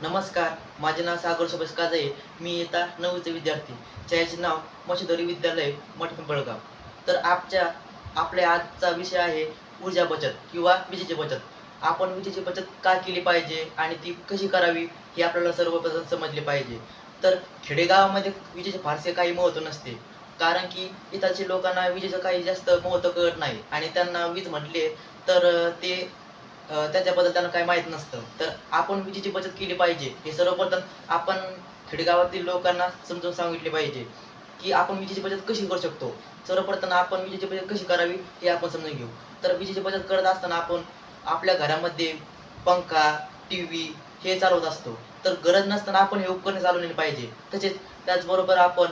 नमस्कार माझे नाव सागर सुभाष काजळे. मी येता नववीचे विद्यार्थी. ज्याचे नाव मशिदरी विद्यालय मठपिंपळगाव तर आपच्या आपल्या आजचा विषय आहे ऊर्जा बचत किंवा विजेची बचत. आपण विजेची बचत का केली पाहिजे आणि ती कशी करावी हे आपल्याला सर्वप्रथम समजले पाहिजे. तर खेडेगावामध्ये विजेचे फारसे काही महत्त्व नसते. कारण की इथालच्या लोकांना विजेचं काही जास्त महत्त्व कळत नाही. आणि त्यांना वीज म्हटले तर ते त्याच्याबद्दल त्यांना काही माहीत नसतं. तर आपण विजेची बचत केली पाहिजे. हे सर्वप्रथम आपण खेडेगावातील लोकांना समजून सांगितले पाहिजे की आपण विजेची बचत कशी करू शकतो. सर्वप्रथम आपण विजेची बचत कशी करावी हे आपण समजून घेऊ. तर विजेची बचत करत असताना आपण आपल्या घरामध्ये पंखा टी व्ही हे चालवत असतो. तर गरज नसताना आपण हे उपकरणे चालवलेली पाहिजे. तसेच त्याचबरोबर आपण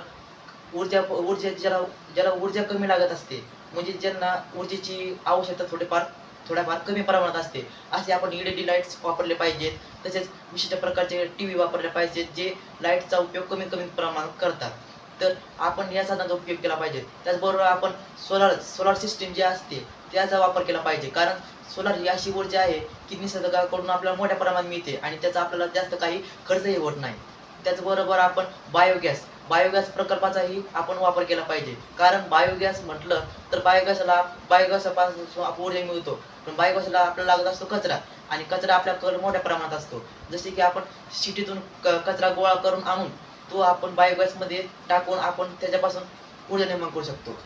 ऊर्जा ऊर्जा ज्याला ज्याला ऊर्जा कमी लागत असते म्हणजे ज्यांना ऊर्जेची आवश्यकता थोडेफार थोड्याफार कमी प्रमाणात असते. असे आपण एल डी लाईट्स वापरले पाहिजेत. तसेच विशिष्ट प्रकारचे टी व्ही वापरले पाहिजेत जे लाईटचा उपयोग कमी कमी प्रमाणात करतात. तर आपण या साधनाचा उपयोग केला पाहिजे. त्याचबरोबर आपण सोलार सोलार सिस्टीम जी असते त्याचा वापर केला पाहिजे. कारण सोलार ही अशी ऊर्जा आहे की निसर्गाकडून आपल्याला मोठ्या प्रमाणात मिळते आणि त्याचा आपल्याला जास्त काही खर्चही होत नाही. त्याचबरोबर आपण बायोगॅस बायोगॅस प्रकल्पाचाही आपण वापर केला पाहिजे. कारण बायोगॅस म्हटलं तर बायोगॅसला बायोगॅसपासून आपण ऊर्जा मिळतो पण बायोगॅसला आपल्याला लागत असतो कचरा. आणि कचरा आपल्याकडे मोठ्या प्रमाणात असतो. जसे की आपण सिटीतून क कचरा गोळा करून आणून तो आपण बायोगॅसमध्ये टाकून आपण त्याच्यापासून ऊर्जा निर्माण करू शकतो.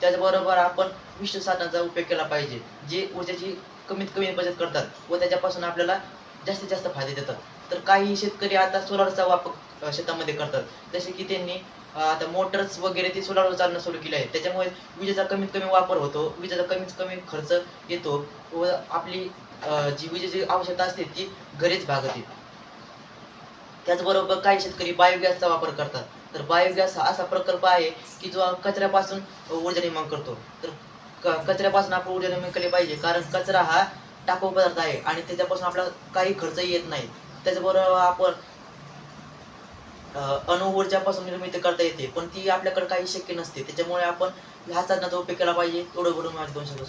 त्याचबरोबर आपण मिश्र साधनांचा उपयोग केला पाहिजे जे ऊर्जेची कमीत कमी बचत करतात व त्याच्यापासून आपल्याला जास्तीत जास्त फायदे देतात. तर काही शेतकरी आता सोलारचा वापर शेतामध्ये करतात. जसे की त्यांनी आता मोटर्स वगैरे ते सोलारवर चालणं सुरू केले आहे त्याच्यामुळे विजेचा कमीत कमी वापर होतो. विजेचा कमीत कमी खर्च येतो व आपली जी विजेची आवश्यकता असते ती घरीच भागते. त्याचबरोबर काही शेतकरी बायोगॅसचा वापर करतात. तर बायोगॅस हा असा प्रकल्प आहे की जो कचऱ्यापासून ऊर्जा निर्माण करतो. तर कचऱ्यापासून आपण ऊर्जा निर्माण केली पाहिजे. कारण कचरा हा टाकाऊ पदार्थ आहे आणि त्याच्यापासून आपला काही खर्च येत नाही. त्याचबरोबर आपण अणुऊर्जापासून निर्मिती करता येते पण ती आपल्याकडे काही शक्य नसते. त्याच्यामुळे आपण ह्या साधनाचा उपयोग केला पाहिजे. एवढं बोलून माझे दोन शब्द